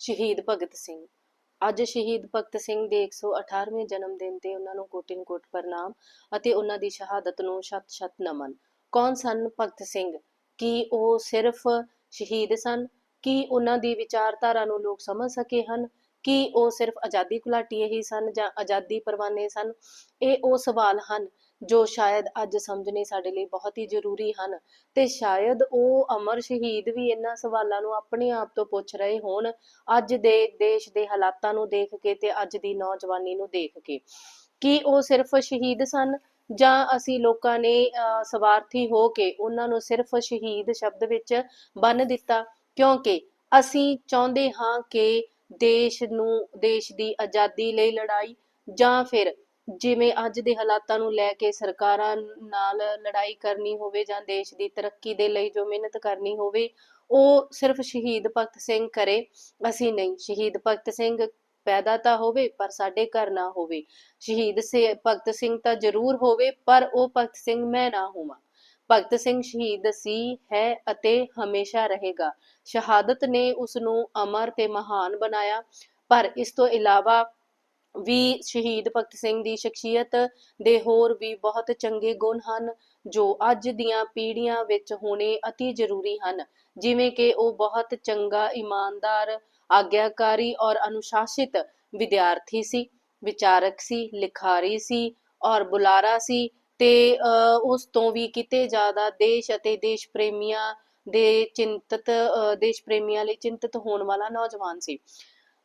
ਸ਼ਹੀਦ ਭਗਤ ਸਿੰਘ। ਅੱਜ ਸ਼ਹੀਦ ਭਗਤ ਸਿੰਘ ਦੇ 118ਵੇਂ ਜਨਮ ਦਿਨ ਤੇ ਉਹਨਾਂ ਨੂੰ ਕੋਟਿਨ ਕੋਟ ਪ੍ਰਣਾਮ ਅਤੇ ਉਹਨਾਂ ਦੀ ਸ਼ਹਾਦਤ ਨੂੰ ਸ਼ਤ-ਸ਼ਤ ਨਮਨ। ਕੌਣ ਸਨ ਭਗਤ ਸਿੰਘ? ਕੀ ਉਹ ਸਿਰਫ ਸ਼ਹੀਦ ਸਨ? ਕੀ ਉਹਨਾਂ ਦੀ ਵਿਚਾਰਧਾਰਾ ਨੂੰ ਲੋਕ ਸਮਝ ਸਕੇ ਹਨ? ਕੀ ਉਹ ਸਿਰਫ ਆਜ਼ਾਦੀ ਘੁਲਾਟੀਏ ਹੀ ਸਨ ਜਾਂ ਆਜ਼ਾਦੀ ਪਰਵਾਨੇ ਸਨ? ਇਹ ਉਹ ਸਵਾਲ ਹਨ ਜੋ ਸ਼ਾਇਦ ਅੱਜ ਸਮਝਣੇ ਸਾਡੇ ਲਈ ਬਹੁਤ ਹੀ ਜ਼ਰੂਰੀ ਹਨ। ਤੇ ਸ਼ਾਇਦ ਉਹ ਅਮਰ ਸ਼ਹੀਦ ਵੀ ਇਹਨਾਂ ਸਵਾਲਾਂ ਨੂੰ ਆਪਣੇ ਆਪ ਤੋਂ ਪੁੱਛ ਰਹੇ ਹੋਣ ਅੱਜ ਦੇ ਦੇਸ਼ ਦੇ ਹਾਲਾਤਾਂ ਨੂੰ ਦੇਖ ਕੇ ਤੇ ਅੱਜ ਦੀ ਨੌਜਵਾਨੀ ਨੂੰ ਦੇਖ ਕੇ। ਕੀ ਉਹ ਸਿਰਫ ਸ਼ਹੀਦ ਸਨ ਜਾਂ ਅਸੀਂ ਲੋਕਾਂ ਨੇ ਅਹ, ਸਵਾਰਥੀ ਹੋ ਕੇ ਉਹਨਾਂ ਨੂੰ ਸਿਰਫ ਸ਼ਹੀਦ ਸ਼ਬਦ ਵਿੱਚ ਬੰਨ ਦਿੱਤਾ? ਕਿਉਂਕਿ ਅਸੀਂ ਚਾਹੁੰਦੇ ਹਾਂ ਕਿ ਦੇਸ਼ ਨੂੰ ਦੇਸ਼ ਦੀ ਆਜ਼ਾਦੀ ਲਈ ਲੜਾਈ ਜਾਂ ਫਿਰ ਜਿਵੇਂ ਅੱਜ ਦੇ ਹਾਲਾਤਾਂ ਨੂੰ ਲੈ ਕੇ ਸਰਕਾਰਾਂ ਨਾਲ ਲੜਾਈ ਕਰਨੀ ਹੋਵੇ ਜਾਂ ਦੇਸ਼ ਦੀ ਤਰੱਕੀ ਦੇ ਲਈ ਜੋ ਮਿਹਨਤ ਕਰਨੀ ਹੋਵੇ, ਉਹ ਸਿਰਫ ਸ਼ਹੀਦ ਭਗਤ ਸਿੰਘ ਕਰੇ। ਅਸੀਂ ਨਹੀਂ, ਸ਼ਹੀਦ ਭਗਤ ਸਿੰਘ ਪੈਦਾ ਤਾਂ ਹੋਵੇ, ਪਰ ਸਾਡੇ ਘਰ ਨਾ ਹੋਵੇ। ਸ਼ਹੀਦ ਸੇ, ਭਗਤ ਸਿੰਘ ਤਾਂ ਜ਼ਰੂਰ ਹੋਵੇ, ਪਰ ਉਹ ਭਗਤ ਸਿੰਘ ਮੈਂ ਨਾ ਹੋਵਾਂ। ਭਗਤ ਸਿੰਘ ਸ਼ਹੀਦ ਸੀ, ਹੈ ਅਤੇ ਹਮੇਸ਼ਾ ਰਹੇਗਾ। ਸ਼ਹਾਦਤ ਨੇ ਉਸ ਨੂੰ ਅਮਰ ਤੇ ਮਹਾਨ ਬਣਾਇਆ। ਪਰ ਇਸ ਤੋਂ ਇਲਾਵਾ ਵੀ ਸ਼ਹੀਦ ਭਗਤ ਸਿੰਘ ਦੀ ਸ਼ਖਸੀਅਤ ਦੇ ਹੋਰ ਵੀ ਬਹੁਤ ਚੰਗੇ ਗੁਣ ਹਨ ਜੋ ਅੱਜ ਦੀਆਂ ਪੀੜ੍ਹੀਆਂ ਵਿੱਚ ਹੋਣੇ ਅਤੀ ਜ਼ਰੂਰੀ ਹਨ। ਜਿਵੇਂ ਕਿ ਉਹ ਬਹੁਤ ਚੰਗਾ ਇਮਾਨਦਾਰ ਆਗਿਆਕਾਰੀ ਔਰ ਅਨੁਸ਼ਾਸਿਤ ਵਿਦਿਆਰਥੀ ਸੀ ਵਿਚਾਰਕ ਸੀ ਲਿਖਾਰੀ ਸੀ ਔਰ ਬੁਲਾਰਾ ਸੀ ਤੇ ਅਹ, ਉਸ ਤੋਂ ਵੀ ਕਿਤੇ ਜ਼ਿਆਦਾ ਦੇਸ਼ ਅਤੇ ਦੇਸ਼ ਪ੍ਰੇਮੀਆਂ ਦੇ ਚਿੰਤਤ ਅਹ, ਦੇਸ਼ ਪ੍ਰੇਮੀਆਂ ਲਈ ਚਿੰਤਤ ਹੋਣ ਵਾਲਾ ਨੌਜਵਾਨ ਸੀ।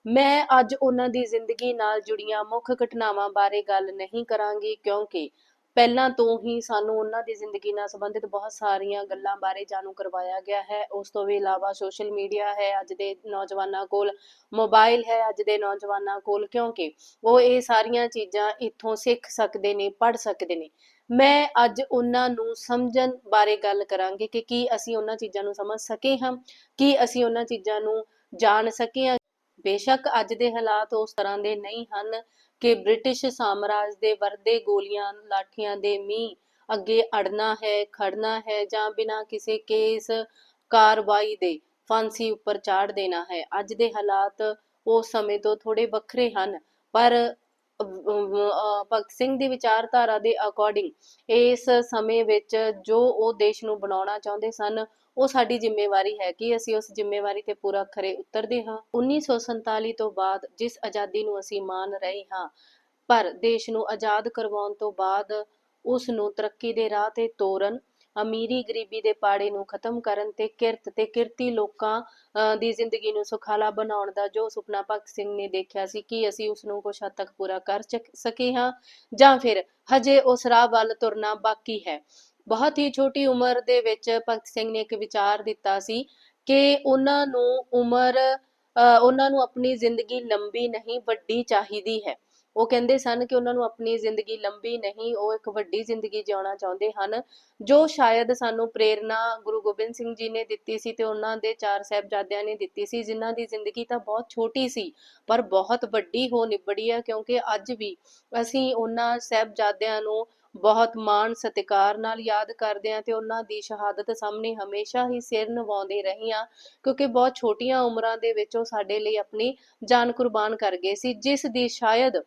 ਮੈਂ ਅੱਜ ਉਹਨਾਂ ਦੀ ਜ਼ਿੰਦਗੀ ਨਾਲ ਜੁੜੀਆਂ ਮੁੱਖ ਘਟਨਾਵਾਂ ਬਾਰੇ ਗੱਲ ਨਹੀਂ ਕਰਾਂਗੀ, ਕਿਉਂਕਿ ਪਹਿਲਾਂ ਤੋਂ ਹੀ ਸਾਨੂੰ ਉਹਨਾਂ ਦੀ ਜ਼ਿੰਦਗੀ ਨਾਲ ਸੰਬੰਧਿਤ ਬਹੁਤ ਸਾਰੀਆਂ ਗੱਲਾਂ ਬਾਰੇ ਜਾਣੂ ਕਰਵਾਇਆ ਗਿਆ ਹੈ। ਉਸ ਤੋਂ ਵੀ ਇਲਾਵਾ ਸੋਸ਼ਲ ਮੀਡੀਆ ਹੈ ਅੱਜ ਦੇ ਨੌਜਵਾਨਾਂ ਕੋਲ, ਮੋਬਾਈਲ ਹੈ ਅੱਜ ਦੇ ਨੌਜਵਾਨਾਂ ਕੋਲ, ਕਿਉਂਕਿ ਉਹ ਇਹ ਸਾਰੀਆਂ ਚੀਜ਼ਾਂ ਇੱਥੋਂ ਸਿੱਖ ਸਕਦੇ ਨੇ, ਪੜ੍ਹ ਸਕਦੇ ਨੇ। ਮੈਂ ਅੱਜ ਉਹਨਾਂ ਨੂੰ ਸਮਝਣ ਬਾਰੇ ਗੱਲ ਕਰਾਂਗੀ ਕਿ ਕੀ ਅਸੀਂ ਉਹਨਾਂ ਚੀਜ਼ਾਂ ਨੂੰ ਸਮਝ ਸਕੇ ਹਾਂ, ਕੀ ਅਸੀਂ ਉਹਨਾਂ ਚੀਜ਼ਾਂ ਨੂੰ ਜਾਣ ਸਕੇ ਹਾਂ। ਬੇਸ਼ੱਕ ਅੱਜ ਦੇ ਹਾਲਾਤ ਉਸ ਤਰ੍ਹਾਂ ਦੇ ਨਹੀਂ ਹਨ ਕਿ ਬ੍ਰਿਟਿਸ਼ ਸਾਮਰਾਜ ਦੇ ਵਰਦੇ ਗੋਲੀਆਂ, ਲਾਠੀਆਂ ਦੇ ਮੀਂਹ ਅੱਗੇ ਅੜਨਾ ਹੈ, ਖੜਨਾ ਹੈ ਜਾਂ ਬਿਨਾਂ ਕਿਸੇ ਕੇਸ ਕਾਰਵਾਈ ਦੇ ਫਾਂਸੀ ਉੱਪਰ ਚਾੜ ਦੇਣਾ ਹੈ। ਅੱਜ ਦੇ ਹਾਲਾਤ ਉਸ ਸਮੇਂ ਤੋਂ ਥੋੜੇ ਵੱਖਰੇ ਹਨ, ਪਰ ਭਗਤ ਸਿੰਘ ਦੀ ਵਿਚਾਰਧਾਰਾ ਦੇ ਅਕੋਰਡਿੰਗ ਇਸ ਸਮੇਂ ਵਿੱਚ ਜੋ ਉਹ ਦੇਸ਼ ਨੂੰ ਬਣਾਉਣਾ ਚਾਹੁੰਦੇ ਸਨ, ਉਹ ਸਾਡੀ ਜ਼ਿੰਮੇਵਾਰੀ ਹੈ ਕਿ ਅਸੀਂ ਉਸ ਜ਼ਿੰਮੇਵਾਰੀ ਤੇ ਪੂਰਾ ਖਰੇ ਉਤਰਦੇ ਹਾਂ। 1947 ਤੋਂ ਬਾਅਦ ਜਿਸ ਆਜ਼ਾਦੀ ਨੂੰ ਅਸੀਂ ਮਾਣ ਰਹੇ ਹਾਂ, ਪਰ ਦੇਸ਼ ਨੂੰ ਆਜ਼ਾਦ ਕਰਵਾਉਣ ਤੋਂ ਬਾਅਦ ਉਸ ਨੂੰ ਤਰੱਕੀ ਦੇ ਰਾਹ ਤੇ ਤੋਰਨ ਅਮੀਰੀ ਗਰੀਬੀ ਦੇ ਪਾੜੇ ਨੂੰ ਖਤਮ ਕਰਨ ਤੇ ਕਿਰਤ ਤੇ ਕਿਰਤੀ ਲੋਕਾਂ ਦੀ ਜ਼ਿੰਦਗੀ ਨੂੰ ਸੁਖਾਲਾ ਬਣਾਉਣ ਦਾ ਜੋ ਸੁਪਨਾ ਭਗਤ ਸਿੰਘ ਨੇ ਦੇਖਿਆ ਸੀ ਕਿ ਅਸੀਂ ਉਸ ਨੂੰ ਕੁਝ ਹੱਦ ਤੱਕ ਪੂਰਾ ਕਰ ਸਕੇ ਹਾਂ ਜਾਂ ਫਿਰ ਹਜੇ ਉਸ ਰਾਹ ਵੱਲ ਤੁਰਨਾ ਬਾਕੀ ਹੈ। ਬਹੁਤ ਹੀ ਛੋਟੀ ਉਮਰ ਦੇ ਵਿੱਚ ਭਗਤ ਸਿੰਘ ਨੇ ਇੱਕ ਵਿਚਾਰ ਦਿੱਤਾ ਸੀ ਕਿ ਉਹਨਾਂ ਨੂੰ ਉਮਰ ਅਹ, ਉਹਨਾਂ ਨੂੰ ਆਪਣੀ ਜ਼ਿੰਦਗੀ ਲੰਬੀ ਨਹੀਂ ਵੱਡੀ ਚਾਹੀਦੀ ਹੈ। ਉਹ ਕਹਿੰਦੇ ਸਨ ਕਿ ਉਹਨਾਂ ਨੂੰ ਆਪਣੀ ਜ਼ਿੰਦਗੀ ਲੰਬੀ ਨਹੀਂ, ਉਹ ਇੱਕ ਵੱਡੀ ਜ਼ਿੰਦਗੀ ਜਿਉਣਾ ਚਾਹੁੰਦੇ ਹਨ, ਜੋ ਸ਼ਾਇਦ ਸਾਨੂੰ ਪ੍ਰੇਰਣਾ ਗੁਰੂ ਗੋਬਿੰਦ ਸਿੰਘ ਜੀ ਨੇ ਦਿੱਤੀ ਸੀ ਤੇ ਉਹਨਾਂ ਦੇ ਚਾਰ ਸਾਹਿਬਜ਼ਾਦਿਆਂ ਨੇ ਦਿੱਤੀ ਸੀ, ਜਿਨ੍ਹਾਂ ਦੀ ਜ਼ਿੰਦਗੀ ਤਾਂ ਬਹੁਤ ਛੋਟੀ ਸੀ, ਪਰ ਬਹੁਤ ਵੱਡੀ ਹੋ ਨਿਬੜੀ ਹੈ, ਕਿਉਂਕਿ ਅੱਜ ਵੀ ਅਸੀਂ ਉਹਨਾਂ ਸਾਹਿਬਜ਼ਾਦਿਆਂ ਨੂੰ ਬਹੁਤ ਮਾਣ ਸਤਿਕਾਰ ਨਾਲ ਯਾਦ ਕਰਦੇ ਹਾਂ ਤੇ ਉਹਨਾਂ ਦੀ ਸ਼ਹਾਦਤ ਸਾਹਮਣੇ ਹਮੇਸ਼ਾ ਹੀ ਸਿਰ ਨਿਵਾਉਂਦੇ ਰਹੇ ਹਾਂ, ਕਿਉਂਕਿ ਬਹੁਤ ਛੋਟੀਆਂ ਉਮਰਾਂ ਦੇ ਵਿੱਚ ਉਹ ਸਾਡੇ ਲਈ ਆਪਣੀ ਜਾਨ ਕੁਰਬਾਨ ਕਰ ਗਏ ਸੀ, ਜਿਸ ਦੀ ਸ਼ਾਇਦ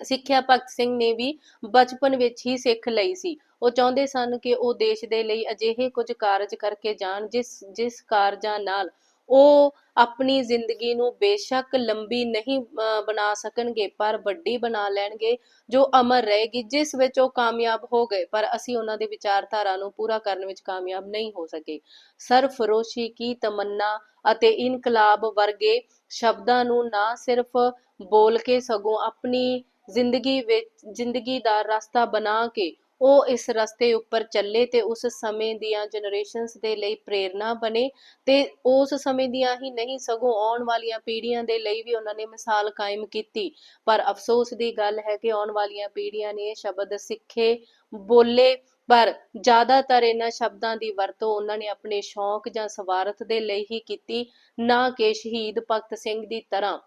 ਸਿੱਖਿਆ ਭਗਤ ਸਿੰਘ ਨੇ ਵੀ ਬਚਪਨ ਵਿੱਚ ਹੀ ਸਿੱਖ ਲਈ ਸੀ। ਉਹ ਚਾਹੁੰਦੇ ਸਨ ਕਿ ਉਹ ਦੇਸ਼ ਦੇ ਲਈ ਅਜਿਹੇ ਕੁਝ ਕਾਰਜ ਕਰਕੇ ਜਾਣ ਜਿਸ ਜਿਸ ਕਾਰਜਾਂ ਨਾਲ ਉਹ ਆਪਣੀ ਜ਼ਿੰਦਗੀ ਨੂੰ ਬੇਸ਼ੱਕ ਲੰਬੀ ਨਹੀਂ ਬਣਾ ਸਕਣਗੇ, ਪਰ ਵੱਡੀ ਬਣਾ ਲੈਣਗੇ, ਜੋ ਅਮਰ ਰਹੇਗੀ, ਜਿਸ ਵਿੱਚ ਉਹ ਕਾਮਯਾਬ ਹੋ ਗਏ। ਪਰ ਅਸੀਂ ਉਹਨਾਂ ਦੇ ਵਿਚਾਰਧਾਰਾ ਨੂੰ ਪੂਰਾ ਕਰਨ ਵਿੱਚ ਕਾਮਯਾਬ ਨਹੀਂ ਹੋ ਸਕੇ। ਸਰਫਰੋਸ਼ੀ ਕੀ ਤਮੰਨਾ ਅਤੇ ਇਨਕਲਾਬ ਵਰਗੇ ਸ਼ਬਦਾਂ ਨੂੰ ਨਾ ਸਿਰਫ ਬੋਲ ਕੇ ਸਗੋਂ ਆਪਣੀ ਜ਼ਿੰਦਗੀ ਵਿੱਚ, ਜ਼ਿੰਦਗੀ ਦਾ ਰਸਤਾ ਬਣਾ ਕੇ ਉਹ ਇਸ ਰਸਤੇ ਉੱਪਰ ਚੱਲੇ ਤੇ ਉਸ ਸਮੇਂ ਦੀਆਂ ਜਨਰੇਸ਼ਨਸ ਦੇ ਲਈ ਪ੍ਰੇਰਣਾ ਬਣੇ ਤੇ ਉਸ ਸਮੇਂ ਦੀਆਂ ਹੀ ਨਹੀਂ, ਸਗੋਂ ਆਉਣ ਵਾਲੀਆਂ ਪੀੜ੍ਹੀਆਂ ਦੇ ਲਈ ਵੀ ਉਹਨਾਂ ਨੇ ਮਿਸਾਲ ਕਾਇਮ ਕੀਤੀ। ਪਰ ਅਫਸੋਸ ਦੀ ਗੱਲ ਹੈ ਕਿ ਆਉਣ ਵਾਲੀਆਂ ਪੀੜ੍ਹੀਆਂ ਨੇ ਇਹ ਸ਼ਬਦ ਸਿੱਖੇ, ਬੋਲੇ, ਪਰ ਜ਼ਿਆਦਾਤਰ ਇਹਨਾਂ ਸ਼ਬਦਾਂ ਦੀ ਵਰਤੋਂ ਉਹਨਾਂ ਨੇ ਆਪਣੇ ਸ਼ੌਂਕ ਜਾਂ ਸਵਾਰਥ ਦੇ ਲਈ ਹੀ ਕੀਤੀ, ਨਾ ਕਿ ਸ਼ਹੀਦ ਭਗਤ ਸਿੰਘ ਦੀ ਤਰ੍ਹਾਂ।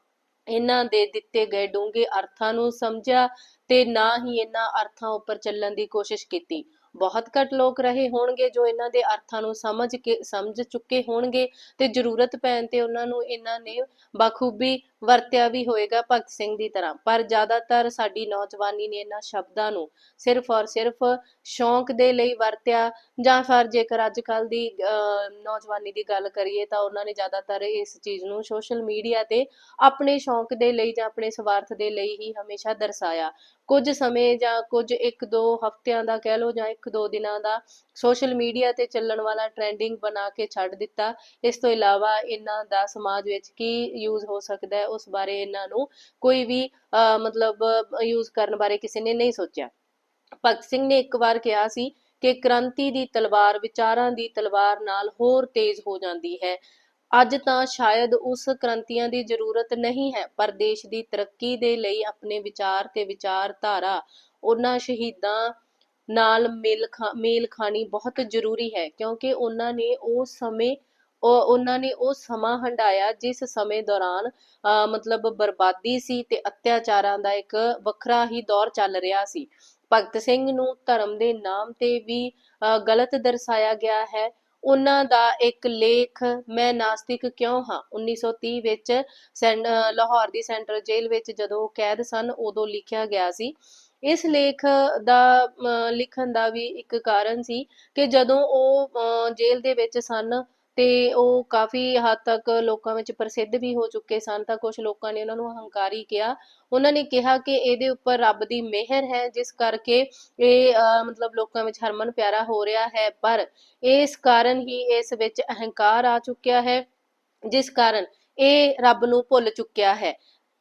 ਇਹਨਾਂ ਦੇ ਦਿੱਤੇ ਗਏ ਡੂੰਘੇ ਅਰਥਾਂ ਨੂੰ ਸਮਝਿਆ ਤੇ ਨਾ ਹੀ ਇਹਨਾਂ ਅਰਥਾਂ ਉੱਪਰ ਚੱਲਣ ਦੀ ਕੋਸ਼ਿਸ਼ ਕੀਤੀ। ਬਹੁਤ ਘੱਟ ਲੋਕ ਰਹੇ ਹੋਣਗੇ ਜੋ ਇਹਨਾਂ ਦੇ ਅਰਥਾਂ ਨੂੰ ਸਮਝ ਕੇ ਸਮਝ ਚੁੱਕੇ ਹੋਣਗੇ ਤੇ ਜ਼ਰੂਰਤ ਪੈਣ ਤੇ ਉਹਨਾਂ ਨੂੰ ਇਹਨਾਂ ਨੇ ਬਖੂਬੀ ਵਰਤਿਆ ਵੀ ਹੋਏਗਾ ਭਗਤ ਸਿੰਘ ਦੀ ਤਰ੍ਹਾਂ। ਪਰ ਜ਼ਿਆਦਾਤਰ ਸਾਡੀ ਨੌਜਵਾਨੀ ਨੇ ਇਹਨਾਂ ਸ਼ਬਦਾਂ ਨੂੰ ਸਿਰਫ ਔਰ ਸਿਰਫ ਸ਼ੌਂਕ ਦੇ ਲਈ ਵਰਤਿਆ ਜਾਂ ਫਿਰ ਜੇਕਰ ਅੱਜ ਕੱਲ ਦੀ ਅਹ, ਨੌਜਵਾਨੀ ਦੀ ਗੱਲ ਕਰੀਏ ਤਾਂ ਉਹਨਾਂ ਨੇ ਜ਼ਿਆਦਾਤਰ ਇਸ ਚੀਜ਼ ਨੂੰ ਸੋਸ਼ਲ ਮੀਡੀਆ ਤੇ ਆਪਣੇ ਸ਼ੌਂਕ ਦੇ ਲਈ ਜਾਂ ਆਪਣੇ ਸਵਾਰਥ ਦੇ ਲਈ ਹੀ ਹਮੇਸ਼ਾ ਦਰਸਾਇਆ। ਕੁਝ ਸਮੇਂ ਜਾਂ ਕੁਝ ਇੱਕ ਦੋ ਹਫ਼ਤਿਆਂ ਦਾ ਕਹਿ ਲਓ ਜਾਂ ਇੱਕ ਦੋ ਦਿਨਾਂ ਦਾ ਸੋਸ਼ਲ ਮੀਡੀਆ ਤੇ ਚੱਲਣ ਵਾਲਾ ਟ੍ਰੈਂਡਿੰਗ ਬਣਾ ਕੇ ਛੱਡ ਦਿੱਤਾ। ਇਸ ਤੋਂ ਇਲਾਵਾ ਇਹਨਾਂ ਦਾ ਸਮਾਜ ਵਿੱਚ ਕੀ ਯੂਜ਼ ਹੋ ਸਕਦਾ ਹੈ, ਉਸ ਬਾਰੇ ਇਹਨਾਂ ਨੂੰ ਕੋਈ ਵੀ ਮਤਲਬ ਯੂਜ਼ ਕਰਨ ਬਾਰੇ ਕਿਸੇ ਨੇ ਨਹੀਂ ਸੋਚਿਆ। ਭਗਤ ਸਿੰਘ ਨੇ ਇੱਕ ਵਾਰ ਕਿਹਾ ਸੀ ਕਿ ਕ੍ਰਾਂਤੀ ਦੀ ਤਲਵਾਰ ਵਿਚਾਰਾਂ ਦੀ ਤਲਵਾਰ ਨਾਲ ਹੋਰ ਤੇਜ਼ ਹੋ ਜਾਂਦੀ ਹੈ। ਅੱਜ ਤਾਂ ਸ਼ਾਇਦ ਉਸ ਕ੍ਰਾਂਤੀਆਂ ਦੀ ਜ਼ਰੂਰਤ ਨਹੀਂ ਹੈ, ਪਰ ਦੇਸ਼ ਦੀ ਤਰੱਕੀ ਦੇ ਲਈ ਆਪਣੇ ਵਿਚਾਰ ਤੇ ਵਿਚਾਰਧਾਰਾ, ਉਹਨਾਂ ਸ਼ਹੀਦਾਂ ਨਾਲ ਮੇਲ ਖਾ, ਮੇਲ ਖਾਣੀ ਬਹੁਤ ਜ਼ਰੂਰੀ ਹੈ, ਕਿਉਂਕਿ ਉਹਨਾਂ ਨੇ ਉਹ ਸਮੇਂ, ਉਹ, ਉਹਨਾਂ ਨੇ ਉਹ ਸਮਾਂ ਹੰਢਾਇਆ ਜਿਸ ਸਮੇਂ ਦੌਰਾਨ ਮਤਲਬ ਬਰਬਾਦੀ ਸੀ ਤੇ ਅਤਿਆਚਾਰਾਂ ਦਾ ਇੱਕ ਵੱਖਰਾ ਹੀ ਦੌਰ ਚੱਲ ਰਿਹਾ ਸੀ। ਭਗਤ ਸਿੰਘ ਨੂੰ ਧਰਮ ਦੇ ਨਾਮ ਤੇ ਵੀ, ਅਹ, ਗਲਤ ਦਰਸਾਇਆ ਗਿਆ ਹੈ। ਉਹਨਾਂ ਦਾ ਇੱਕ ਲੇਖ, ਮੈਂ ਨਾਸਤਿਕ ਕਿਉਂ ਹਾਂ? 1930 ਵਿੱਚ ਸੈਂ- ਲਾਹੌਰ ਦੀ ਸੈਂਟਰਲ ਜੇਲ੍ਹ ਵਿੱਚ ਜਦੋਂ ਕੈਦ ਸਨ, ਉਦੋਂ ਲਿਖਿਆ ਗਿਆ ਸੀ ਇਸ ਲੇਖ ਦਾ, ਅਹ, ਲਿਖਣ ਦਾ ਵੀ ਇੱਕ ਕਾਰਨ ਸੀ ਕਿ ਜਦੋਂ ਉਹ, ਅਹ, ਜੇਲ੍ਹ ਦੇ ਵਿੱਚ ਸਨ ਤੇ ਉਹ ਕਾਫੀ ਹੱਦ ਤੱਕ ਲੋਕਾਂ ਵਿੱਚ ਪ੍ਰਸਿੱਧ ਵੀ ਹੋ ਚੁੱਕੇ ਸਨ ਤਾਂ ਕੁਝ ਲੋਕਾਂ ਨੇ ਉਹਨਾਂ ਨੂੰ ਹੰਕਾਰੀ ਕਿਹਾ। ਉਹਨਾਂ ਨੇ ਕਿਹਾ ਕਿ ਇਹਦੇ ਉੱਪਰ ਰੱਬ ਦੀ ਮਿਹਰ ਹੈ, ਜਿਸ ਕਰਕੇ ਇਹ ਮਤਲਬ ਲੋਕਾਂ ਵਿੱਚ ਹਰਮਨ ਪਿਆਰਾ ਹੋ ਰਿਹਾ ਹੈ। ਪਰ ਇਸ ਕਾਰਨ ਹੀ ਇਸ ਵਿੱਚ ਅਹੰਕਾਰ ਆ ਚੁੱਕਿਆ ਹੈ, ਜਿਸ ਕਾਰਨ ਇਹ ਰੱਬ ਨੂੰ ਭੁੱਲ ਚੁੱਕਿਆ ਹੈ।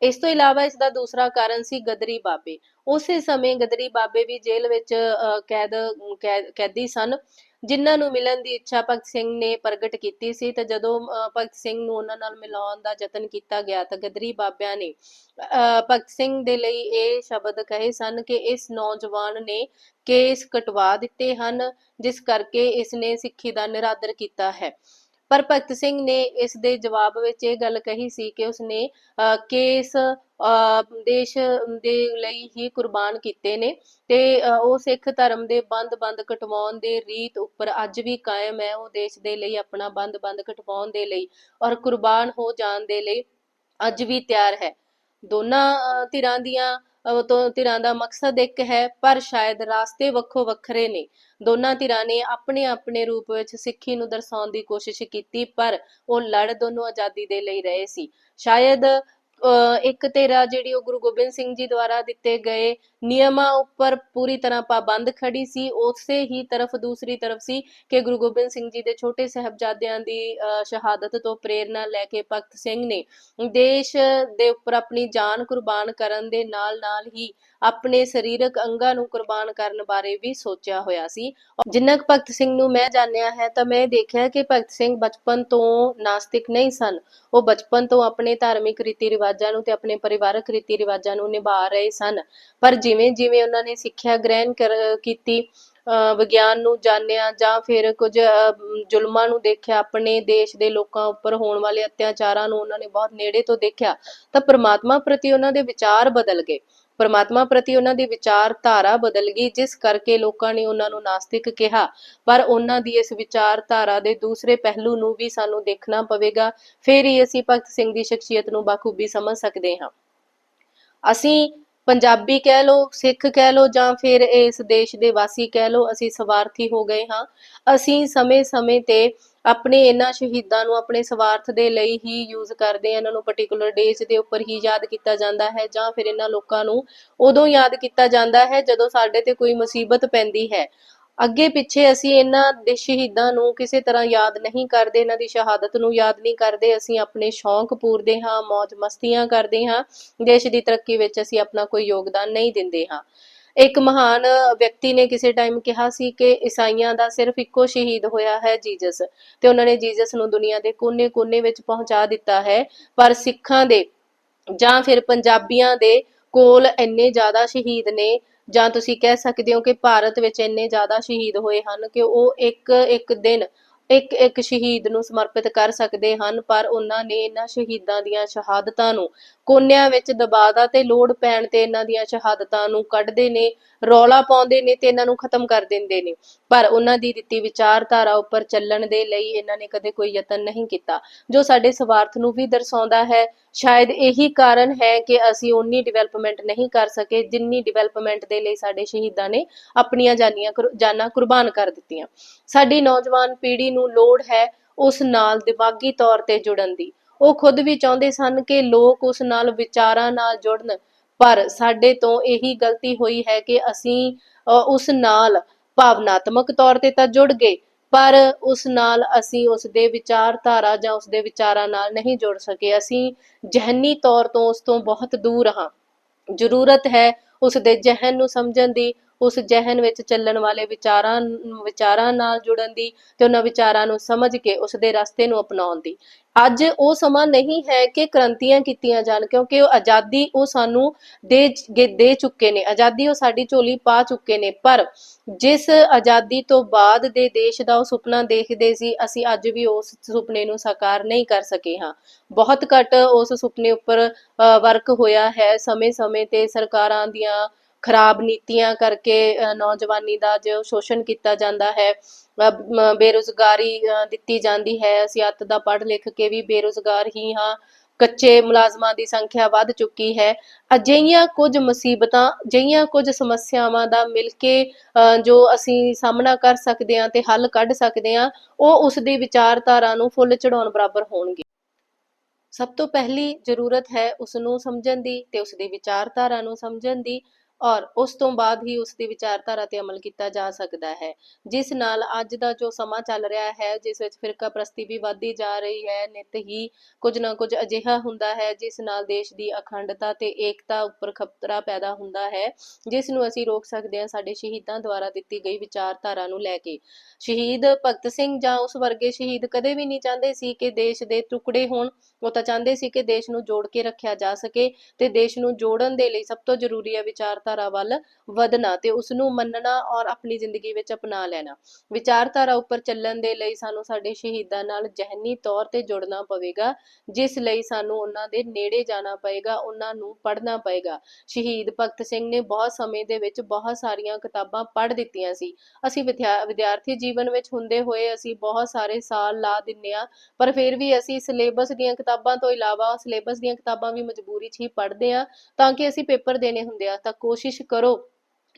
ਇਸ ਤੋਂ ਇਲਾਵਾ ਇਸ ਦਾ ਦੂਸਰਾ ਕਾਰਨ ਸੀ ਗਦਰੀ ਬਾਬੇ। ਉਸੇ ਸਮੇਂ ਗਦਰੀ ਬਾਬੇ ਵੀ ਜੇਲ੍ਹ ਵਿੱਚ ਕੈਦ ਕੈਦ- ਕੈਦੀ ਸਨ ਜਿਨ੍ਹਾਂ ਨੂੰ ਮਿਲਣ ਦੀ ਇੱਛਾ ਭਗਤ ਸਿੰਘ ਨੇ ਪ੍ਰਗਟ ਕੀਤੀ ਸੀ। ਤੇ ਜਦੋਂ ਅਹ, ਭਗਤ ਸਿੰਘ ਨੂੰ ਉਹਨਾਂ ਨਾਲ ਮਿਲਾਉਣ ਦਾ ਯਤਨ ਕੀਤਾ ਗਿਆ ਤਾਂ ਗਦਰੀ ਬਾਬਿਆਂ ਨੇ ਅਹ, ਭਗਤ ਸਿੰਘ ਦੇ ਲਈ ਇਹ ਸ਼ਬਦ ਕਹੇ ਸਨ ਕਿ ਇਸ ਨੌਜਵਾਨ ਨੇ ਕੇਸ ਕਟਵਾ ਦਿੱਤੇ ਹਨ ਜਿਸ ਕਰਕੇ ਇਸ ਨੇ ਸਿੱਖੀ ਦਾ ਨਿਰਾਦਰ ਕੀਤਾ ਹੈ। ਪਰ ਭਗਤ ਸਿੰਘ ਨੇ ਇਸ ਦੇ ਜਵਾਬ ਵਿੱਚ ਇਹ ਗੱਲ ਕਹੀ ਸੀ ਕਿ ਉਸਨੇ ਕੇਸ ਦੇਸ਼ ਦੇ ਲਈ ਹੀ ਕੁਰਬਾਨ ਕੀਤੇ ਨੇ ਤੇ ਉਹ ਸਿੱਖ ਧਰਮ ਦੇ ਬੰਦ-ਬੰਦ ਕਟਵਾਉਣ ਦੇ ਰੀਤ ਉੱਪਰ ਅੱਜ ਵੀ ਕਾਇਮ ਹੈ ਉਹ ਦੇਸ਼ ਦੇ ਲਈ ਆਪਣਾ ਬੰਦ-ਬੰਦ ਕਟਵਾਉਣ ਦੇ ਲਈ ਔਰ ਕੁਰਬਾਨ ਹੋ ਜਾਣ ਦੇ ਲਈ ਅੱਜ ਵੀ ਤਿਆਰ ਹੈ। ਦੋਨਾਂ ਧਿਰਾਂ ਦੀਆਂ ਤੋਂ ਧਿਰਾਂ ਦਾ ਮਕਸਦ ਇੱਕ ਹੈ, ਪਰ ਸ਼ਾਇਦ ਰਾਸਤੇ ਵੱਖੋ ਵੱਖਰੇ ਨੇ। ਦੋਨਾਂ ਧਿਰਾਂ ਨੇ ਆਪਣੇ ਆਪਣੇ ਰੂਪ ਵਿੱਚ ਸਿੱਖੀ ਨੂੰ ਦਰਸਾਉਣ ਦੀ ਕੋਸ਼ਿਸ਼ ਕੀਤੀ, ਪਰ ਉਹ ਲੜ ਦੋਨੋਂ ਆਜ਼ਾਦੀ ਦੇ ਲਈ ਰਹੇ ਸੀ। ਸ਼ਾਇਦ ਇੱਕ ਧਿਰਾ ਜਿਹੜੀ ਉਹ ਗੁਰੂ ਗੋਬਿੰਦ ਸਿੰਘ ਜੀ ਦੁਆਰਾ ਦਿੱਤੇ ਗਏ ਨਿਯਮਾਂ ਉੱਪਰ ਪੂਰੀ ਤਰ੍ਹਾਂ ਪਾਬੰਦ ਖੜੀ ਸੀ ਉਸੇ ਹੀ ਤਰਫ ਦੂਸਰੀ ਤਰਫ ਸੀ ਕਿ ਗੁਰੂ ਗੋਬਿੰਦ ਸਿੰਘ ਜੀ ਦੇ ਛੋਟੇ ਸਾਹਿਬਜ਼ਾਦਿਆਂ ਦੀ ਅਹ, ਸ਼ਹਾਦਤ ਤੋਂ ਪ੍ਰੇਰਨਾ ਲੈ ਕੇ ਭਗਤ ਸਿੰਘ ਨੇ ਦੇਸ਼ ਦੇ ਉੱਪਰ ਆਪਣੀ ਜਾਨ ਕੁਰਬਾਨ ਕਰਨ ਦੇ ਨਾਲ-ਨਾਲ ਹੀ ਆਪਣੇ ਸਰੀਰਕ ਅੰਗਾਂ ਨੂੰ ਕੁਰਬਾਨ ਕਰਨ ਬਾਰੇ ਵੀ ਸੋਚਿਆ ਹੋਇਆ ਸੀ। ਜਿੰਨਾ ਕੁ ਭਗਤ ਸਿੰਘ ਨੂੰ ਮੈਂ ਜਾਣਿਆ ਹੈ ਤਾਂ ਮੈਂ ਦੇਖਿਆ ਕਿ ਭਗਤ ਸਿੰਘ ਬਚਪਨ ਤੋਂ ਨਾਸਤਿਕ ਨਹੀਂ ਸਨ। ਉਹ ਬਚਪਨ ਤੋਂ ਆਪਣੇ ਧਾਰਮਿਕ ਰੀਤੀ ਰਿਵਾਜਾਂ ਨੂੰ ਤੇ ਆਪਣੇ ਪਰਿਵਾਰਕ ਰੀਤੀ ਰਿਵਾਜਾਂ ਨੂੰ ਨਿਭਾ ਰਹੇ ਸਨ। ਪਰ ਜਿਵੇਂ ਜਿਵੇਂ ਉਹਨਾਂ ਨੇ ਸਿੱਖਿਆ ਗ੍ਰਹਿਣ ਕਰ- ਕੀਤੀ ਅਹ ਵਿਗਿਆਨ ਨੂੰ ਜਾਣਿਆ ਜਾਂ ਫਿਰ ਕੁਝ ਅਹ, ਜ਼ੁਲਮਾਂ ਨੂੰ ਦੇਖਿਆ ਆਪਣੇ ਦੇਸ਼ ਦੇ ਲੋਕਾਂ ਉੱਪਰ ਹੋਣ ਵਾਲੇ ਅਤਿਆਚਾਰਾਂ ਨੂੰ ਉਹਨਾਂ ਨੇ ਬਹੁਤ ਨੇੜੇ ਤੋਂ ਦੇਖਿਆ ਤਾਂ ਪ੍ਰਮਾਤਮਾ ਪ੍ਰਤੀ ਉਹਨਾਂ ਦੇ ਵਿਚਾਰ ਬਦਲ ਗਏ। ਪਰਮਾਤਮਾ ਪ੍ਰਤੀ ਉਹਨਾਂ ਦੀ ਵਿਚਾਰਧਾਰਾ ਬਦਲ ਗਈ, ਜਿਸ ਕਰਕੇ ਲੋਕਾਂ ਨੇ ਉਹਨਾਂ ਨੂੰ ਨਾਸਤਿਕ ਕਿਹਾ। ਪਰ ਉਹਨਾਂ ਦੀ ਇਸ ਵਿਚਾਰਧਾਰਾ ਦੇ ਦੂਸਰੇ ਪਹਿਲੂ ਨੂੰ ਵੀ ਸਾਨੂੰ ਦੇਖਣਾ ਪਵੇਗਾ। ਫਿਰ ਹੀ ਅਸੀਂ ਭਗਤ ਸਿੰਘ ਦੀ ਸ਼ਖਸੀਅਤ ਨੂੰ ਬਾਖੂਬੀ ਸਮਝ ਸਕਦੇ ਹਾਂ। ਅਸੀਂ ਪੰਜਾਬੀ ਕਹਿ ਲੋ ਸਿੱਖ ਕਹਿ ਲੋ ਜਾਂ ਫਿਰ ਇਸ ਦੇਸ਼ ਦੇ ਵਾਸੀ ਕਹਿ ਲੋ ਅਸੀਂ ਸਵਾਰਥੀ ਹੋ ਗਏ ਹਾਂ। ਅਸੀਂ ਸਮੇਂ-ਸਮੇਂ ਤੇ ਆਪਣੇ ਇਹਨਾਂ ਸ਼ਹੀਦਾਂ ਨੂੰ ਆਪਣੇ ਸਵਾਰਥ ਦੇ ਲਈ ਹੀ ਯੂਜ਼ ਕਰਦੇ ਹਾਂ ਇਹਨਾਂ ਨੂੰ ਪਾਰਟਿਕੂਲਰ ਡੇਜ਼ ਦੇ ਉੱਪਰ ਹੀ ਯਾਦ ਕੀਤਾ ਜਾਂਦਾ ਹੈ ਜਾਂ ਫਿਰ ਇਹਨਾਂ ਲੋਕਾਂ ਨੂੰ ਉਦੋਂ ਯਾਦ ਕੀਤਾ ਜਾਂਦਾ ਹੈ ਜਦੋਂ ਸਾਡੇ ਤੇ ਕੋਈ ਮੁਸੀਬਤ ਪੈਂਦੀ ਹੈ। ਅੱਗੇ ਪਿੱਛੇ ਅਸੀਂ ਇਹਨਾਂ ਦੇ ਸ਼ਹੀਦਾਂ ਨੂੰ ਕਿਸੇ ਤਰ੍ਹਾਂ ਯਾਦ ਨਹੀਂ ਕਰਦੇ, ਇਹਨਾਂ ਦੀ ਸ਼ਹਾਦਤ ਨੂੰ ਯਾਦ ਨਹੀਂ ਕਰਦੇ, ਅਸੀਂ ਆਪਣੇ ਸ਼ੌਂਕ ਪੂਰਦੇ ਹਾਂ ਮौज ਮਸਤੀਆਂ ਕਰਦੇ ਹਾਂ, ਦੇਸ਼ ਦੀ ਤਰੱਕੀ ਵਿੱਚ ਅਸੀਂ ਆਪਣਾ ਕੋਈ ਯੋਗਦਾਨ ਨਹੀਂ ਦਿੰਦੇ ਹਾਂ। ਇੱਕ ਮਹਾਨ ਵਿਅਕਤੀ ਨੇ ਕਿਸੇ ਟਾਈਮ ਕਿਹਾ ਸੀ ਕਿ ਈਸਾਈਆਂ ਦਾ ਸਿਰਫ ਇੱਕੋ ਸ਼ਹੀਦ ਹੋਇਆ ਹੈ ਜੀਸਸ ਤੇ ਉਹਨਾਂ ਨੇ ਜੀਸਸ ਨੂੰ ਦੁਨੀਆ ਦੇ ਕੋਨੇ-ਕੋਨੇ ਵਿੱਚ ਪਹੁੰਚਾ ਦਿੱਤਾ ਹੈ, ਪਰ ਸਿੱਖਾਂ ਦੇ ਜਾਂ ਫਿਰ ਪੰਜਾਬੀਆਂ ਦੇ ਕੋਲ ਇੰਨੇ ਜ਼ਿਆਦਾ ਸ਼ਹੀਦ ਨੇ, ਜਾਂ ਤੁਸੀਂ ਕਹਿ ਸਕਦੇ ਹੋ ਕਿ ਭਾਰਤ ਵਿੱਚ ਇੰਨੇ ਜ਼ਿਆਦਾ ਸ਼ਹੀਦ ਹੋਏ ਹਨ ਕਿ ਉਹ ਇੱਕ ਇੱਕ ਦਿਨ ਇੱਕ ਇੱਕ ਸ਼ਹੀਦ ਨੂੰ ਸਮਰਪਿਤ ਕਰ ਸਕਦੇ ਹਨ, ਪਰ ਉਹਨਾਂ ਨੇ ਇਹਨਾਂ ਸ਼ਹੀਦਾਂ ਦੀਆਂ ਸ਼ਹਾਦਤਾਂ ਨੂੰ ਕੋਨਿਆਂ ਵਿੱਚ ਦਬਾਦਾ ਤੇ ਲੋੜ ਪੈਣ ਤੇ ਇਹਨਾਂ ਦੀਆਂ ਸ਼ਹਾਦਤਾਂ ਨੂੰ ਕੱਢਦੇ ਨੇ, ਰੌਲਾ ਪਾਉਂਦੇ ਨੇ ਤੇ ਇਹਨਾਂ ਨੂੰ ਖਤਮ ਕਰ ਦਿੰਦੇ ਨੇ। ਪਰ ਉਹਨਾਂ ਦੀ ਦਿੱਤੀ ਵਿਚਾਰਧਾਰਾ ਉੱਪਰ ਚੱਲਣ ਦੇ ਲਈ ਇਹਨਾਂ ਨੇ ਕਦੇ ਕੋਈ ਯਤਨ ਨਹੀਂ ਕੀਤਾ, ਜੋ ਸਾਡੇ ਸਵਾਰਥ ਨੂੰ ਵੀ ਦਰਸਾਉਂਦਾ ਹੈ। ਸ਼ਾਇਦ ਇਹੀ ਕਾਰਨ ਹੈ ਕਿ ਅਸੀਂ ਉਨੀ ਡਿਵੈਲਪਮੈਂਟ ਨਹੀਂ ਕਰ ਸਕੇ, ਜਿੰਨੀ ਡਿਵੈਲਪਮੈਂਟ ਦੇ ਲਈ ਸਾਡੇ ਸ਼ਹੀਦਾਂ ਨੇ ਆਪਣੀਆਂ ਜਾਨੀਆਂ ਜਾਨਾਂ ਕੁਰਬਾਨ ਕਰ ਦਿੱਤੀਆਂ। ਸਾਡੀ ਨੌਜਵਾਨ ਪੀੜ੍ਹੀ ਨੂੰ ਲੋੜ ਹੈ ਉਸ ਨਾਲ ਦਿਮਾਗੀ ਤੌਰ ਤੇ ਜੁੜਨ ਦੀ। ਉਹ ਖੁਦ ਵੀ ਚਾਹੁੰਦੇ ਸਨ ਕਿ ਲੋਕ ਉਸ ਨਾਲ ਵਿਚਾਰਾਂ ਨਾਲ ਜੁੜਨ, ਪਰ ਸਾਡੇ ਤੋਂ ਇਹੀ ਗਲਤੀ ਹੋਈ ਹੈ ਕਿ ਅਸੀਂ ਉਸ ਨਾਲ ਭਾਵਨਾਤਮਕ ਤੌਰ ਤੇ ਤਾਂ ਜੁੜ ਗਏ ਪਰ ਉਸ ਨਾਲ ਅਸੀਂ ਉਸ ਦੇ ਵਿਚਾਰਧਾਰਾ ਜਾਂ ਉਸ ਦੇ ਵਿਚਾਰਾਂ ਨਾਲ ਨਹੀਂ ਜੁੜ ਸਕੇ। ਅਸੀਂ ਜਿਹਨੀ ਤੌਰ ਤੋਂ ਉਸ ਤੋਂ ਬਹੁਤ ਦੂਰ ਹਾਂ। ਜ਼ਰੂਰਤ ਹੈ ਉਸ ਦੇ ਜਹਨ ਨੂੰ ਸਮਝਣ ਦੀ, ਉਸ ਜਹਨ ਵਿੱਚ ਚੱਲਣ ਵਾਲੇ ਵਿਚਾਰਾਂ ਵਿਚਾਰਾਂ ਨਾਲ ਜੁੜਨ ਦੀ ਤੇ ਉਹਨਾਂ ਵਿਚਾਰਾਂ ਨੂੰ ਸਮਝ ਕੇ ਉਸ ਦੇ ਰਸਤੇ ਨੂੰ ਅਪਣਾਉਣ ਦੀ। ਅੱਜ ਉਹ ਸਮਾਂ ਨਹੀਂ ਹੈ ਕਿ ਕ੍ਰਾਂਤੀਆਂ ਕੀਤੀਆਂ ਜਾਣ ਕਿਉਂਕਿ ਉਹ ਆਜ਼ਾਦੀ ਉਹ ਸਾਨੂੰ ਦੇ ਦੇ ਚੁੱਕੇ ਨੇ। ਆਜ਼ਾਦੀ ਉਹ ਸਾਡੀ ਝੋਲੀ ਪਾ ਚੁੱਕੇ ਨੇ। ਪਰ ਜਿਸ ਆਜ਼ਾਦੀ ਤੋਂ ਬਾਅਦ ਦੇ ਦੇਸ਼ ਦਾ ਉਹ ਸੁਪਨਾ ਦੇਖਦੇ ਸੀ ਅਸੀਂ ਅੱਜ ਵੀ ਉਸ ਸੁਪਨੇ ਨੂੰ ਸਾਕਾਰ ਨਹੀਂ ਕਰ ਸਕੇ ਹਾਂ। ਬਹੁਤ ਘੱਟ ਉਸ ਸੁਪਨੇ ਉੱਪਰ ਵਰਕ ਹੋਇਆ ਹੈ। ਸਮੇਂ-ਸਮੇਂ ਤੇ ਸਰਕਾਰਾਂ ਦੀਆਂ ਖਰਾਬ ਨੀਤੀਆਂ ਕਰਕੇ ਅ, ਨੌਜਵਾਨੀ ਦਾ ਜੋ ਸ਼ੋਸ਼ਣ ਕੀਤਾ ਜਾਂਦਾ ਹੈ ਬੇਰੁਜ਼ਗਾਰੀ ਅ, ਦਿੱਤੀ ਜਾਂਦੀ ਹੈ। ਅਸੀਂ ਅੱਤ ਦਾ ਪੜ੍ਹ ਲਿਖ ਕੇ ਵੀ ਬੇਰੁਜ਼ਗਾਰ ਹੀ ਹਾਂ। ਕੱਚੇ ਮੁਲਾਜ਼ਮਾਂ ਦੀ ਸੰਖਿਆ ਵੱਧ ਚੁੱਕੀ ਹੈ। ਅਜਿਹੀਆਂ ਕੁਝ ਮੁਸੀਬਤਾਂ ਅਜਿਹੀਆਂ ਕੁਝ ਸਮੱਸਿਆਵਾਂ ਦਾ ਮਿਲ ਕੇ ਅ, ਜੋ ਅਸੀਂ ਸਾਹਮਣਾ ਕਰ ਸਕਦੇ ਹਾਂ ਤੇ ਹੱਲ ਕੱਢ ਸਕਦੇ ਹਾਂ ਉਹ ਉਸ ਦੀ ਵਿਚਾਰਧਾਰਾ ਨੂੰ ਫੁੱਲ ਚੜਾਉਣ ਬਰਾਬਰ ਹੋਣਗੇ। ਸਭ ਤੋਂ ਪਹਿਲੀ ਜ਼ਰੂਰਤ ਹੈ ਉਸ ਨੂੰ ਸਮਝਣ ਦੀ ਤੇ ਉਸ ਦੀ ਵਿਚਾਰਧਾਰਾ ਨੂੰ ਸਮਝਣ ਦੀ। ਔਰ ਉਸ ਤੋਂ ਬਾਅਦ ਹੀ ਉਸ ਦੀ ਵਿਚਾਰਧਾਰਾ ਤੇ ਅਮਲ ਕੀਤਾ ਜਾ ਸਕਦਾ ਹੈ। ਜਿਸ ਨਾਲ ਅੱਜ ਦਾ ਜੋ ਸਮਾਂ ਚੱਲ ਰਿਹਾ ਹੈ, ਜਿਸ ਵਿੱਚ ਫਿਰਕਾ ਪ੍ਰਸਤੀ ਵੀ ਵੱਧਦੀ ਜਾ ਰਹੀ ਹੈ, ਨਿਤ ਹੀ ਕੁਝ ਨਾ ਕੁਝ ਅਜਿਹਾ ਹੁੰਦਾ ਹੈ, ਜਿਸ ਨਾਲ ਦੇਸ਼ ਦੀ ਅਖੰਡਤਾ ਤੇ ਏਕਤਾ ਉੱਪਰ ਖਤਰਾ ਪੈਦਾ ਹੁੰਦਾ ਹੈ, ਜਿਸ ਨੂੰ ਅਸੀਂ ਰੋਕ ਸਕਦੇ ਹਾਂ ਸਾਡੇ ਸ਼ਹੀਦਾਂ ਦੁਆਰਾ ਦਿੱਤੀ ਗਈ ਵਿਚਾਰਧਾਰਾ ਨੂੰ ਲੈ ਕੇ। ਸ਼ਹੀਦ ਭਗਤ ਸਿੰਘ ਜਾਂ ਉਸ ਵਰਗੇ ਸ਼ਹੀਦ ਕਦੇ ਵੀ ਨਹੀਂ ਚਾਹੁੰਦੇ ਸੀ ਕਿ ਦੇਸ਼ ਦੇ ਟੁਕੜੇ ਹੋਣ, ਉਹ ਤਾਂ ਚਾਹੁੰਦੇ ਸੀ ਕਿ ਦੇਸ਼ ਨੂੰ ਜੋੜ ਕੇ ਰੱਖਿਆ ਜਾ ਸਕੇ ਤੇ ਦੇਸ਼ ਨੂੰ ਜੋੜਨ ਦੇ ਲਈ ਸਭ ਤੋਂ ਜ਼ਰੂਰੀ ਹੈ ਵਿਚਾਰਧਾਰਾ ਵੱਲ ਵਧਣਾ ਤੇ ਉਸ ਨੂੰ ਮੰਨਣਾ ਔਰ ਆਪਣੀ ਜ਼ਿੰਦਗੀ ਵਿੱਚ ਅਪਣਾ ਲੈਣਾ। ਵਿਚਾਰਧਾਰਾ ਉੱਪਰ ਚੱਲਣ ਦੇ ਲਈ ਸਾਨੂੰ ਸਾਡੇ ਸ਼ਹੀਦਾਂ ਨਾਲ ਜਿਹਨੀ ਤੌਰ ਤੇ ਜੁੜਨਾ ਪਵੇਗਾ, ਜਿਸ ਲਈ ਸਾਨੂੰ ਉਹਨਾਂ ਦੇ ਨੇੜੇ ਜਾਣਾ ਪਏਗਾ, ਉਹਨਾਂ ਨੂੰ ਪੜ੍ਹਨਾ ਪਏਗਾ। ਸ਼ਹੀਦ ਭਗਤ ਸਿੰਘ ਨੇ ਬਹੁਤ ਸਮੇਂ ਦੇ ਵਿੱਚ ਬਹੁਤ ਸਾਰੀਆਂ ਕਿਤਾਬਾਂ ਪੜ੍ਹ ਦਿੱਤੀਆਂ ਸੀ। ਅਸੀਂ ਵਿਦਿਆ- ਵਿਦਿਆਰਥੀ ਜੀਵਨ ਵਿੱਚ ਹੁੰਦੇ ਹੋਏ ਅਸੀਂ ਬਹੁਤ ਸਾਰੇ ਸਾਲ ਲਾ ਦਿੰਨੇ ਆ ਪਰ ਫਿਰ ਵੀ ਅਸੀਂ ਸਿਲੇਬਸ ਦੀਆਂ ਕਿਤਾਬਾਂ ਤੋਂ ਇਲਾਵਾ ਸਿਲੇਬਸ ਦੀਆਂ ਕਿਤਾਬਾਂ ਵੀ ਮਜਬੂਰੀ 'ਚ ਹੀ ਪੜ੍ਹਦੇ ਆ ਤਾਂ ਕਿ ਅਸੀਂ ਪੇਪਰ ਦੇਣੇ ਹੁੰਦੇ ਆ ਤਾਂ ਕੋਸ਼ਿਸ਼ ਕਰੋ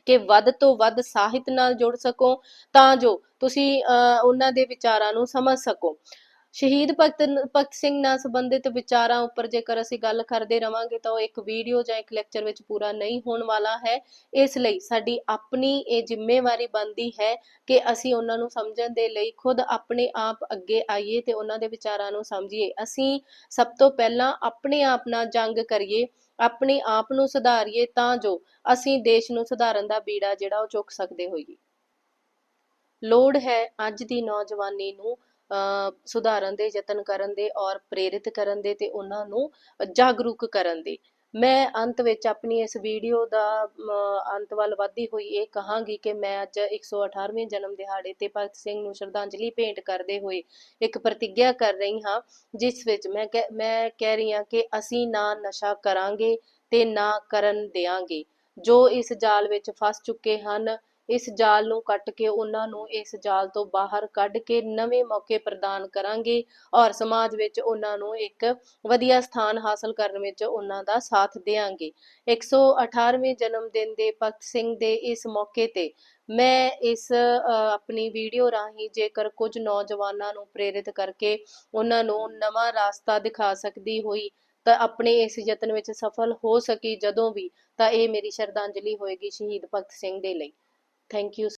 ਕਿ ਵੱਧ ਤੋਂ ਵੱਧ ਸਾਹਿਤ ਨਾਲ ਜੁੜ ਸਕੋ, ਤਾਂ ਜੋ ਤੁਸੀਂ ਉਹਨਾਂ ਦੇ ਵਿਚਾਰਾਂ ਨੂੰ ਸਮਝ ਸਕੋ। ਸ਼ਹੀਦ ਭਗਤ ਭਗਤ ਸਿੰਘ ਨਾਲ ਸੰਬੰਧਿਤ ਵਿਚਾਰਾਂ ਉੱਪਰ ਜੇਕਰ ਅਸੀਂ ਗੱਲ ਕਰਦੇ ਰਵਾਂਗੇ, ਤਾਂ ਉਹ ਇੱਕ ਵੀਡੀਓ ਜਾਂ ਇੱਕ ਲੈਕਚਰ ਵਿੱਚ ਪੂਰਾ ਨਹੀਂ ਹੋਣ ਵਾਲਾ ਹੈ। ਇਸ ਲਈ ਸਾਡੀ ਆਪਣੀ ਇਹ ਜ਼ਿੰਮੇਵਾਰੀ ਬਣਦੀ ਹੈ ਕਿ ਅਸੀਂ ਉਹਨਾਂ ਨੂੰ ਸਮਝਣ ਦੇ ਲਈ ਖੁਦ ਆਪਣੇ ਆਪ ਅੱਗੇ ਆਈਏ ਤੇ ਉਹਨਾਂ ਦੇ ਵਿਚਾਰਾਂ ਨੂੰ ਸਮਝੀਏ। ਅਸੀਂ ਸਭ ਤੋਂ ਪਹਿਲਾਂ ਆਪਣੇ ਆਪ ਨਾਲ ਜੰਗ ਕਰੀਏ। ਆਪਣੇ ਆਪ ਨੂੰ ਸੁਧਾਰੀਏ ਤਾਂ ਜੋ ਅਸੀਂ ਦੇਸ਼ ਨੂੰ ਸੁਧਾਰਨ ਦਾ ਬੀੜਾ ਜਿਹੜਾ ਉਹ ਚੁੱਕ ਸਕਦੇ ਹੋਈਏ। ਲੋੜ ਹੈ ਅੱਜ ਦੀ ਨੌਜਵਾਨੀ ਨੂੰ ਅਹ, ਸੁਧਾਰਨ ਦੇ ਯਤਨ ਕਰਨ ਦੇ ਔਰ ਪ੍ਰੇਰਿਤ ਕਰਨ ਦੇ ਤੇ ਉਹਨਾਂ ਨੂੰ ਜਾਗਰੂਕ ਕਰਨ ਦੇ। ਮੈਂ ਅੰਤ ਵਿੱਚ ਆਪਣੀ ਇਸ ਵੀਡੀਓ ਦਾ ਅੰਤ ਵੱਲ ਵਧਦੀ ਹੋਈ ਇਹ ਕਹਾਂਗੀ ਕਿ ਮੈਂ ਅੱਜ 118ਵੇਂ ਜਨਮ ਦਿਹਾੜੇ ਤੇ ਭਗਤ ਸਿੰਘ ਨੂੰ ਸ਼ਰਧਾਂਜਲੀ ਭੇਂਟ ਕਰਦੇ ਹੋਏ ਇੱਕ ਪ੍ਰਤੀਗਿਆ ਕਰ ਰਹੀ ਹਾਂ, ਜਿਸ ਵਿੱਚ ਮੈਂ ਕਹਿ- ਮੈਂ ਕਹਿ ਰਹੀ ਹਾਂ ਕਿ ਅਸੀਂ ਨਾ ਨਸ਼ਾ ਕਰਾਂਗੇ ਤੇ ਨਾ ਕਰਨ ਦਿਆਂਗੇ। ਜੋ ਇਸ ਜਾਲ ਵਿੱਚ ਫਸ ਚੁੱਕੇ ਹਨ ਇਸ ਜਾਲ ਨੂੰ ਕੱਟ ਕੇ ਉਹਨਾਂ ਨੂੰ ਇਸ ਜਾਲ ਤੋਂ ਬਾਹਰ ਕੱਢ ਕੇ ਨਵੇਂ ਮੌਕੇ ਪ੍ਰਦਾਨ ਕਰਾਂਗੇ ਔਰ ਸਮਾਜ ਵਿੱਚ ਉਹਨਾਂ ਨੂੰ ਇੱਕ ਵਧੀਆ ਸਥਾਨ ਹਾਸਲ ਕਰਨ ਵਿੱਚ ਉਹਨਾਂ ਦਾ ਸਾਥ ਦੇਵਾਂਗੇ 118ਵੇਂ ਜਨਮ ਦਿਨ ਦੇ ਭਗਤ ਸਿੰਘ ਦੇ ਇਸ ਮੌਕੇ ਤੇ ਮੈਂ ਇਸ ਆਪਣੀ ਵੀਡੀਓ ਰਾਹੀਂ ਜੇਕਰ ਕੁਝ ਨੌਜਵਾਨਾਂ ਨੂੰ ਪ੍ਰੇਰਿਤ ਕਰਕੇ ਉਹਨਾਂ ਨੂੰ ਨਵਾਂ ਰਾਸਤਾ ਦਿਖਾ ਸਕਦੀ ਹੋਈ ਤਾਂ ਆਪਣੇ ਇਸ ਯਤਨ ਵਿੱਚ ਸਫਲ ਹੋ ਸਕੀ ਜਦੋਂ ਵੀ ਤਾਂ ਇਹ ਮੇਰੀ ਸ਼ਰਧਾਂਜਲੀ ਹੋਏਗੀ ਸ਼ਹੀਦ ਭਗਤ ਸਿੰਘ ਦੇ ਲਈ। Thank you.